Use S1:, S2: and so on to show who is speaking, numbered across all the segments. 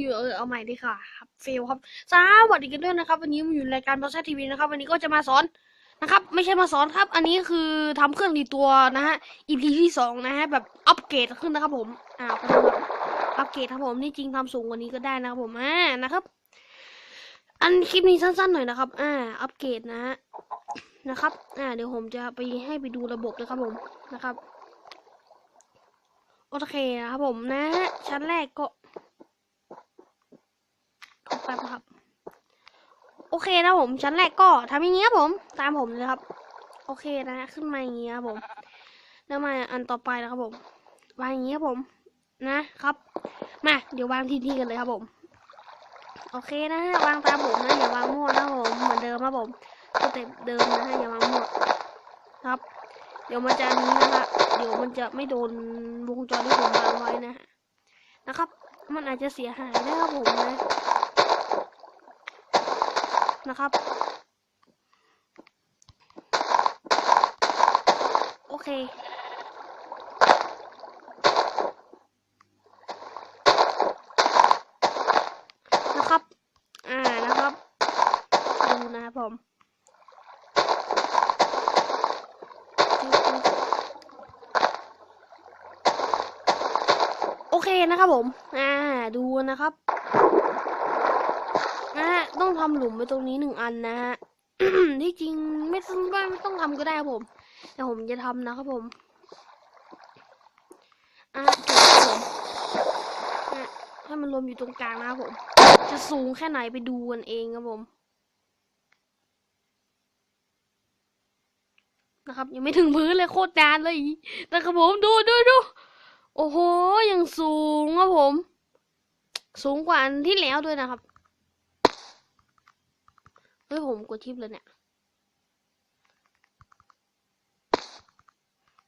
S1: อยู่เออเอาใหม่ดีค่ะครับเฟลครับสวัสดีกันด้วยนะครับ วันนี้มาอยู่รายการบอสทีวีนะครับ วันนี้ก็จะมาสอนนะครับ ไม่ใช่มาสอนครับ อันนี้คือทำเครื่องดีตัวนะฮะ EP ที่สองนะฮะแบบอัปเกรดขึ้นนะครับ ผมอ่าขอโทษครับอัปเกรดครับผมนี่จริงทำสูงกว่านี้ก็ได้นะครับผมอ่านะครับ อันคลิปนี้สั้นๆหน่อยนะครับ อ่า อัปเกรดนะฮะนะครับ อ่า เดี๋ยวผมจะไปให้ไปดูระบบเลยครับผมนะครับโอเคนะครับผมนะ ชั้นแรกก็ ขอแป๊บครับ โอเคนะผมชั้นแรกก็ทำอย่างนี้ครับผม ตามผมเลยครับ โอเคนะขึ้นมาอย่างนี้ครับผม แล้วมาอันต่อไปนะครับผมวางอย่างนี้ครับผม นะครับ มาเดี๋ยววางทีทีกันเลยครับผม โอเคนะฮะวางตามผมนะอย่าวางมั่วนะผมเหมือนเดิมครับผมสเต็ปเดิมนะฮะอย่าวางมั่วครับ เดี๋ยวมันจะนี้นะคะเดี๋ยวมันจะไม่โดนวงจรที่ผมวางไว้นะฮะนะครับ มันอาจจะเสียหายนะครับผมนะ นะครับ โอเค นะครับ อ่านะครับ ดูนะครับผมโอเคนะครับผม อ่า ดูนะครับ นะฮะต้องทำหลุมไว้ตรงนี้หนึ่งอันนะฮะที่จริงไม่ต้องไม่ต้องทำก็ได้ครับผม แต่ผมจะทำนะครับผมอ่าเก็บครับผมให้มันรวมอยู่ตรงกลางนะครับผม จะสูงแค่ไหนไปดูกันเองครับผมนะครับยังไม่ถึงพื้นเลยโคตรนานเลยนะครับผมดูดูดูโอ้โหยังสูงครับผม สูงกว่าอันที่แล้วด้วยนะครับ ฮ้ยผมกดชิปเลยเนี่ย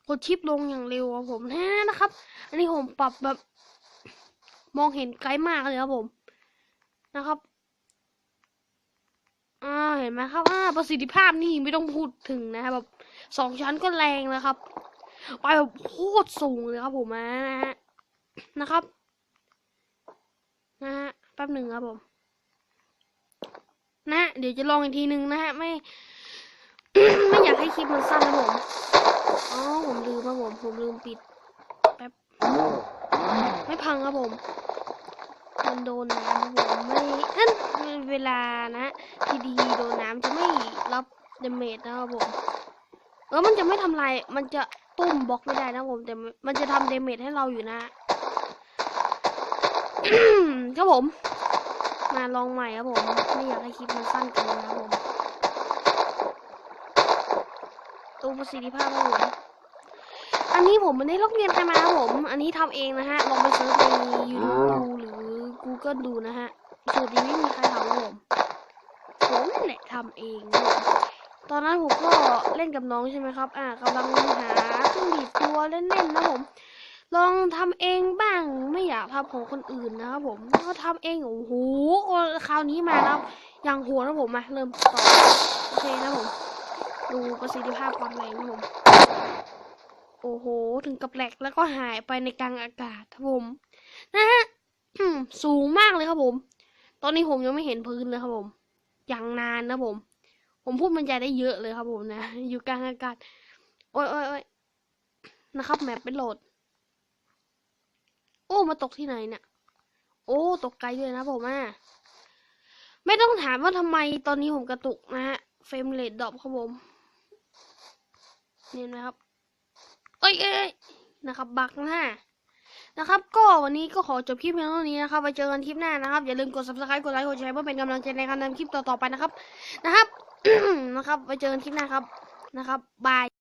S1: กดชิปลงอย่างเร็วครับผมแน่นะครับ อันนี้ผมปรับแบบ มองเห็นไกลมากเลยครับผม นะครับ อ่าเห็นไหมครับ อ่าประสิทธิภาพนี่ไม่ต้องพูดถึงนะครับแบบสองชั้นก็แรงนะครับ ไปแบบโคตรสูงเลยครับผมนะฮะนะครับ นะฮะแป๊บหนึ่งครับผม นะเดี๋ยวจะลองอีกทีหนึ่งนะฮะ ไม่ ไม่อยากให้คลิปมันสั้นนะผมอ๋อผมลืมครับผม ผมลืมปิดแป๊บไม่พังครับผม มันโดนน้ำครับผมไม่นั่นเวลานะทีดีโดนน้ำจะไม่รับเดเมจนะครับผมเออมันจะไม่ทำลาย มันจะตุ้มบล็อกไม่ได้นะผมแต่มันจะทำเดเมจให้เราอยู่นะครับผม มาลองใหม่ครับผม ไม่อยากให้คลิปมันสั้นเกินนะผมตัวประสิทธิภาพครับผมอันนี้ผมไม่ได้ลอกเรียนใครมาครับผม อันนี้ทำเองนะฮะ ลองไปซิร์ชใน YouTube ดูหรือ Google ดูนะฮะสูตรนี้ไม่มีใครทำผมผมแหละทำเองตอนนั้นผมก็เล่นกับน้องใช่ไหมครับ อ่ากำลังหาเครื่องดีดตัวเล่นๆนะผม ลองทำเองบ้าง ไม่อยากทำของคนอื่นนะครับผมก็ทำเองโอ้โหคราวนี้มาแล้วอย่างโหดนะผมมาเริ่มต่อโอเคนะผม ดูประสิทธิภาพความแรงนะผมโอ้โห ถึงกับแหลกแล้วก็หายไปในกลางอากาศครับผม นะฮะสูงมากเลยครับผม ตอนนี้ผมยังไม่เห็นพื้นเลยครับผม อย่างนานนะผม ผมพูดมันใจได้เยอะเลยครับผมนะ อยู่กลางอากาศ โอ้ยโอ้ยโอ้ยนะครับ แมปเป็นโหลด โอ้ มาตกที่ไหนเนี่ย โอ้ ตกไกลด้วยนะผมอะไม่ต้องถามว่าทำไมตอนนี้ผมกระตุกนะฮะ เฟรมเรทดรอปครับผมเห็นไหมครับ เอ้ยเอ้ยนะครับบักนะฮะนะครับก็วันนี้ก็ขอจบคลิปเพียงเท่านี้นะครับไปเจอกันคลิปหน้านะครับ อย่าลืมกด subscribe กดไลค์กดแชร์เพื่อเป็นกำลังใจในการทำคลิปต่อๆไปนะครับ นะครับนะครับไปเจอกันคลิปหน้าครับนะครับบาย